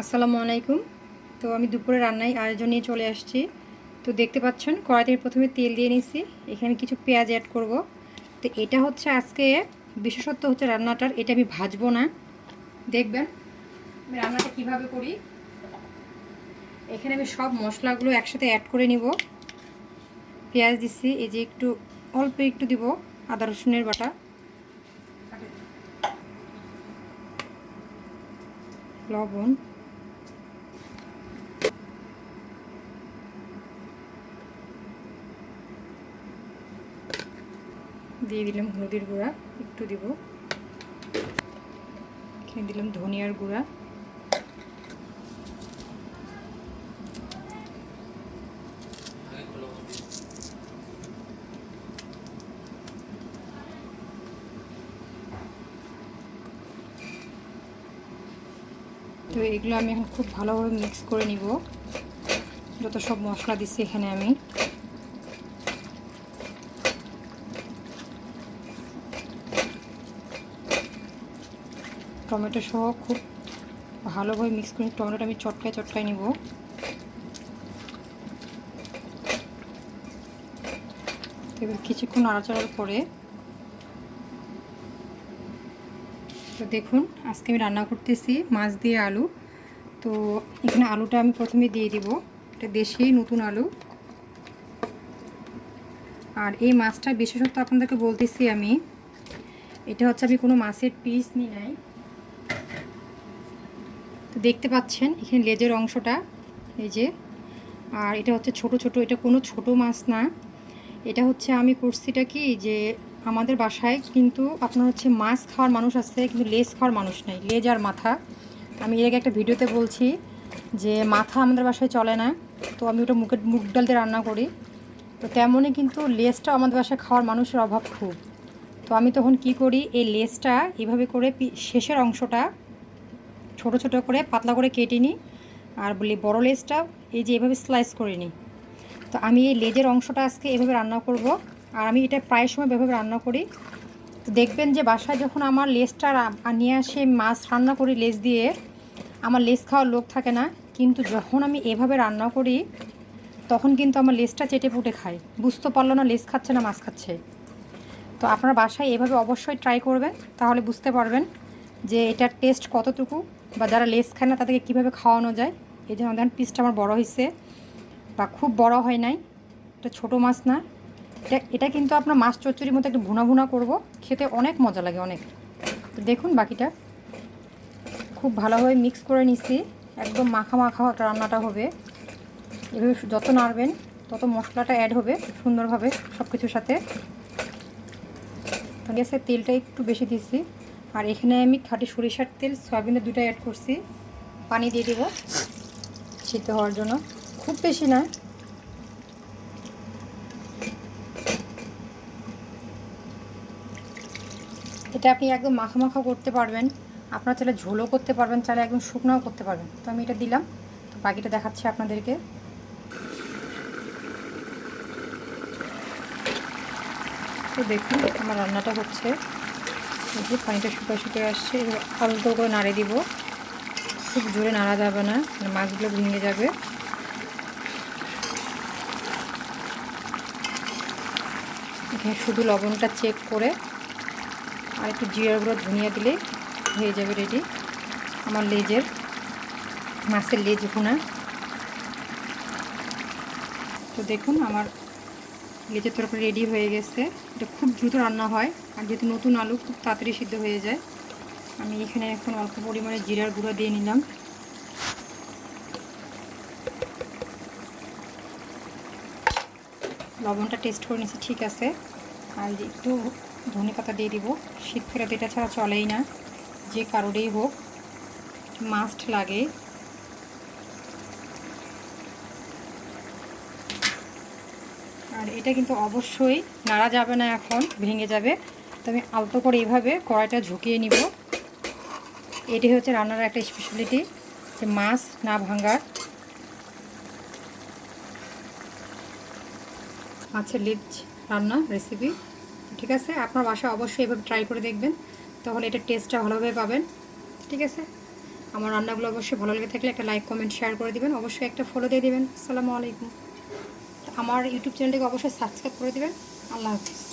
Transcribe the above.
আসসালামু আলাইকুম। তো আমি দুপুরে রান্নায় আয়োজন নিয়ে চলে আসছি। তো দেখতে পাচ্ছেন, কড়াইতে প্রথমে তেল দিয়ে নিছি এখানে কিছু পেঁয়াজ অ্যাড করব। তো এটা হচ্ছে আজকে, বিশেষত্ব হচ্ছে রান্নাটার, এটা আমি ভাজবো না। দেখবেন, আমি রান্নাটা কীভাবে করি। এখানে আমি সব মশলাগুলো একসাথে অ্যাড করে নিব। পেঁয়াজ দিচ্ছি এই যে একটু, অল্প একটু দিব, আদা, রসুনের বাটা। লবণ। দিয়ে দিলাম হলুদের গুঁড়া, একটু দিব। এখানে দিলাম ধনিয়ার গুঁড়া। তো এগুলো আমি এখন খুব ভালোভাবে মিক্স করে নিব। যত সব মশলা দিচ্ছি এখানে আমি। টমেটো সহ খুব ভালোভাবে মিক্স করে টমেটোটা আমি চটকায় চটকায় নিব। এবার কিছুক্ষণ নাড়াচাড়ার পরে তো দেখুন, আজকে আমি রান্না করতেছি মাছ দিয়ে আলু। তো এখানে আলুটা আমি প্রথমে দিয়ে দিব, এটা দেশি নতুন আলু। আর এই মাছটা বিশেষত আপনাদেরকে বলতেছি আমি, এটা হচ্ছে আমি কোনো মাছের পিস নিই নাই। তো দেখতে পাচ্ছেন, এখানে লেজের অংশটা, এই যে। আর এটা হচ্ছে ছোট ছোট, এটা কোনো ছোট মাছ না। এটা হচ্ছে আমি করছিটা কি, যে আমাদের বাসায় কিন্তু আপনার হচ্ছে মাছ খাওয়ার মানুষ আছে, কিন্তু লেজ খাওয়ার মানুষ নেই, লেজ আর মাথা। আমি এর আগে একটা ভিডিওতে বলছি যে মাথা আমাদের বাসায় চলে না, তো আমি ওটা মুখের মুগ ডাল দিয়ে রান্না করি। তো তেমনই কিন্তু লেজটা আমাদের বাসায় খাওয়ার মানুষের অভাব খুব। তো আমি তখন কি করি, এই লেজটা এভাবে করে শেষের অংশটা ছোট ছোট করে, পাতলা করে কেটে নিই। আর বলি বড় লেজটা এই যে এভাবে স্লাইস করে নিই। তো আমি এই লেজের অংশটা আজকে এভাবে রান্না করব। আর আমি এটা প্রায় সময় এভাবে রান্না করি। তো দেখবেন যে বাসায় যখন আমার লেজটা নিয়ে আসে, মাছ রান্না করি লেজ দিয়ে, আমার লেজ খাওয়ার লোক থাকে না। কিন্তু যখন আমি এভাবে রান্না করি, তখন কিন্তু আমার লেজটা চেটে পুটে খায়। বুঝতে পারল না লেজ খাচ্ছে না মাছ খাচ্ছে। তো আপনার বাসায় এভাবে অবশ্যই ট্রাই করবেন, তাহলে বুঝতে পারবেন যে এটার টেস্ট কতটুকু। বা যারা লেস খায় না, তাদেরকে কীভাবে খাওয়ানো যায়? এই জন্য দেখেন পিসটা আমার বড় হয়েছে, বা খুব বড় হয় নাই, এটা ছোটো মাছ না। এটা এটা কিন্তু আপনার মাছ চচ্চড়ির মতো একটু ভুনা ভুনা করব, খেতে অনেক মজা লাগে অনেক। তো দেখুন বাকিটা। খুব ভালোভাবে মিক্স করে নিছি, একদম মাখা মাখা রান্নাটা হবে। এভাবে যত নাড়বেন, তত মশলাটা অ্যাড হবে সুন্দরভাবে সব কিছুর সাথে গ্যাসে তেলটা একটু বেশি দিচ্ছি আর এখানে আমি খাঁটি সরিষার তেল, সয়াবিনের দুটো অ্যাড করছি। পানি দিয়ে দেবো সিদ্ধ হওয়ার জন্য। খুব বেশি না। এটা আপনি একদম মাখা মাখা করতে পারবেন। আপনার চাইলে ঝোলও করতে পারবেন, চাইলে একদম শুকনাও করতে পারবেন। তো আমি এটা দিলাম। তো বাকিটা দেখাচ্ছি আপনাদেরকে। তো দেখুন, আমার রান্নাটা হচ্ছে। যে পানিটা শুকিয়ে শুকিয়ে আসছে অল্প করে নাড়ে দিব। খুব জোরে নাড়া যাবে না মানে মাছগুলো ভেঙে যাবে। এখানে শুধু লবণটা চেক করে আর একটু জিরার গুঁড়ো ধনিয়া দিলে হয়ে যাবে রেডি আমার লেজের, মাছের লেজ ভুনা তো দেখুন আমার লেজের তরকারি রেডি হয়ে গেছে। এটা খুব দ্রুত রান্না হয়, আর যেহেতু নতুন আলু, খুব তাড়াতাড়ি সিদ্ধ হয়ে যায়। আমি এখানে এখন অল্প পরিমাণে জিরার গুঁড়ো দিয়ে নিলাম। লবণটা টেস্ট করে নিচ্ছি ঠিক আছে। আর একটু ধনে পাতা দিয়ে দিব। শীতকালে এটা ছাড়া চলেই না, যে কারোরেই হোক। মাস্ট লাগে। আর এটা কিন্তু অবশ্যই নাড়া যাবে না এখন, ভেঙে যাবে। তো আমি আলতো করে এইভাবে কড়াইটা ঝুঁকিয়ে নিব। এটি হচ্ছে রান্নার একটা স্পেশালিটি যে মাছ না ভাঙ্গার মাছের লিজ রান্না রেসিপি ঠিক আছে? আপনার বাসায় অবশ্যই এভাবে ট্রাই করে দেখবেন, তাহলে এটা টেস্টটা ভালোভাবে পাবেন, ঠিক আছে? আমার রান্নাগুলো অবশ্যই ভালো লেগে থাকলে একটা লাইক কমেন্ট শেয়ার করে দিবেন। অবশ্যই একটা ফলো দিয়ে দিবেন। আসসালামু আলাইকুম। আমার ইউটিউব চ্যানেলটাকে অবশ্যই সাবস্ক্রাইব করে দেবেন। আল্লাহ হাফিজ।